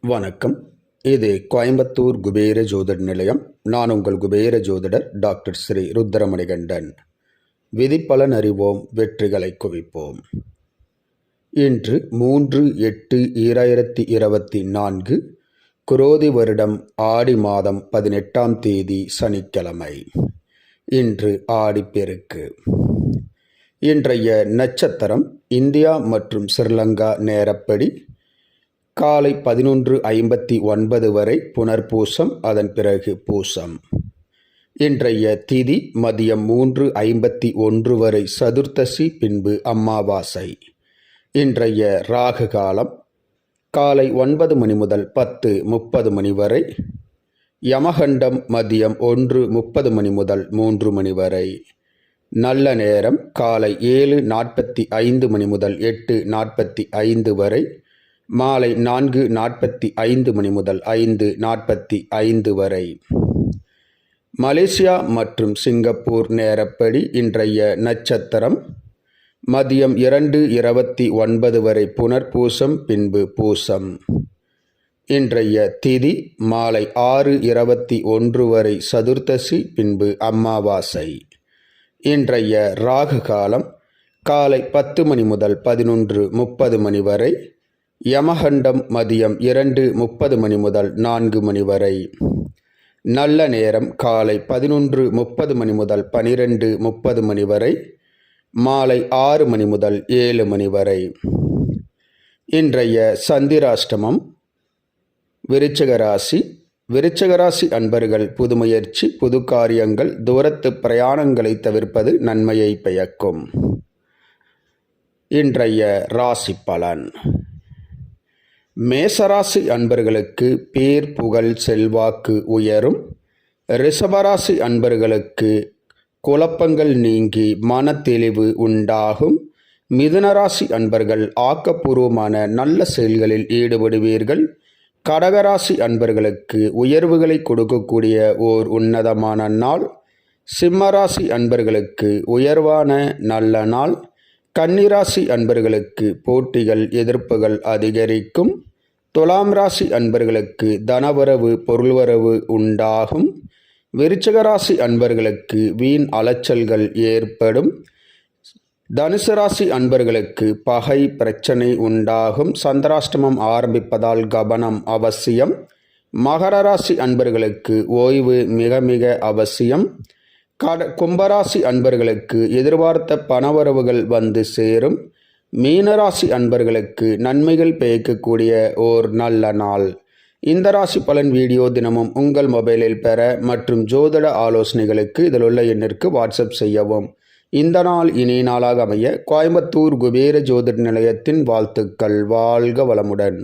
வணக்கம். இது கோயம்புத்தூர் குபேர ஜோதிட நிலையம். நான் உங்கள் குபேர ஜோதிடர் டாக்டர் ஸ்ரீ ருத்ரமணிகண்டன். விதிப்பலன் அறிவோம் வெற்றிகளை குவிப்போம். இன்று மூன்று எட்டு ஈராயிரத்தி இருபத்தி நான்கு குரோதி வருடம் ஆடி மாதம் பதினெட்டாம் தேதி சனிக்கிழமை. இன்று ஆடிப்பெருக்கு இன்றைய நட்சத்திரம் இந்தியா மற்றும் ஸ்ரீலங்கா நேரப்படி காலை பதினொன்று ஐம்பத்தி ஒன்பது வரை புனர்பூசம் அதன் பிறகு பூசம். இன்றைய திதி மதியம் மூன்று ஐம்பத்தி ஒன்று வரை சதுர்த்தசி பின்பு அம்மாவாசை. இன்றைய ராகு காலம் காலை ஒன்பது மணி முதல் பத்து முப்பது மணி வரை யமகண்டம் மதியம் ஒன்று முப்பது மணி முதல் மூன்று மணி வரை. நல்ல நேரம் காலை ஏழு நாற்பத்தி ஐந்து மணி முதல் எட்டு நாற்பத்தி ஐந்து வரை மாலை நான்கு நாற்பத்தி ஐந்து மணி முதல் ஐந்து நாற்பத்தி ஐந்து வரை. மலேசியா மற்றும் சிங்கப்பூர் நேரப்படி இன்றைய நட்சத்திரம் மதியம் இரண்டு இருபத்தி ஒன்பது வரை புனர்பூசம் பின்பு பூசம். இன்றைய திதி மாலை ஆறு இருபத்தி ஒன்று வரை சதுர்த்தசி பின்பு அமாவாசை. இன்றைய ராகு காலம் காலை பத்து மணி முதல் பதினொன்று முப்பது மணி வரை யமகண்டம் மதியம் இரண்டு முப்பது மணி முதல் நான்கு மணி வரை. நல்ல நேரம் காலை பதினொன்று முப்பது மணி முதல் பனிரெண்டு முப்பது மணி வரை. மாலை ஆறு மணி முதல் ஏழு மணி வரை. இன்றைய சந்திராஷ்டமம். விருச்சகராசி. விருச்சகராசி அன்பர்கள் புது முயற்சி புது காரியங்கள் தூரத்து பிரயாணங்களை தவிர்ப்பது நன்மையை பயக்கும் இன்றைய ராசி பலன். மேசராசி அன்பர்களுக்கு பேர் புகழ் செல்வாக்கு உயரும். ரிஷபராசி அன்பர்களுக்கு குழப்பங்கள் நீங்கி மன தெளிவு உண்டாகும். மிதுனராசி அன்பர்கள் ஆக்கப்பூர்வமான நல்ல செயல்களில் ஈடுபடுவீர்கள். கடகராசி அன்பர்களுக்கு உயர்வுகளை கொடுக்கக்கூடிய ஓர் உன்னதமான நாள். சிம்மராசி அன்பர்களுக்கு உயர்வான நல்ல நாள். கன்னிராசி அன்பர்களுக்கு போட்டிகள் எதிர்ப்புகள் அதிகரிக்கும். துலாம் ராசி அன்பர்களுக்கு தனவரவு பொருள்வரவு உண்டாகும். விருச்சக ராசி அன்பர்களுக்கு வீண் அலைச்சல்கள் ஏற்படும். தனுசு ராசி அன்பர்களுக்கு பகை பிரச்சனை உண்டாகும். சந்திராஷ்டமம் ஆரம்பிப்பதால் கவனம் அவசியம். மகர ராசி அன்பர்களுக்கு ஓய்வு மிக மிக அவசியம். கட கும்பராசி அன்பர்களுக்கு எதிர்பார்த்த பணவரவுகள் வந்து சேரும். மீனராசி அன்பர்களுக்கு நன்மைகள் பெய்க்கக்கூடிய ஓர் நல்ல நாள். இந்த ராசி பலன் வீடியோ தினமும் உங்கள் மொபைலில் பெற மற்றும் ஜோதிட ஆலோசனைகளுக்கு இதில் உள்ள எண்ணிற்கு வாட்ஸ்அப் செய்யவும். இந்த நாள் இனி நாளாக அமைய கோயம்புத்தூர் குபேர ஜோதிட நிலையத்தின் வாழ்த்துக்கள். வாழ்க வளமுடன்.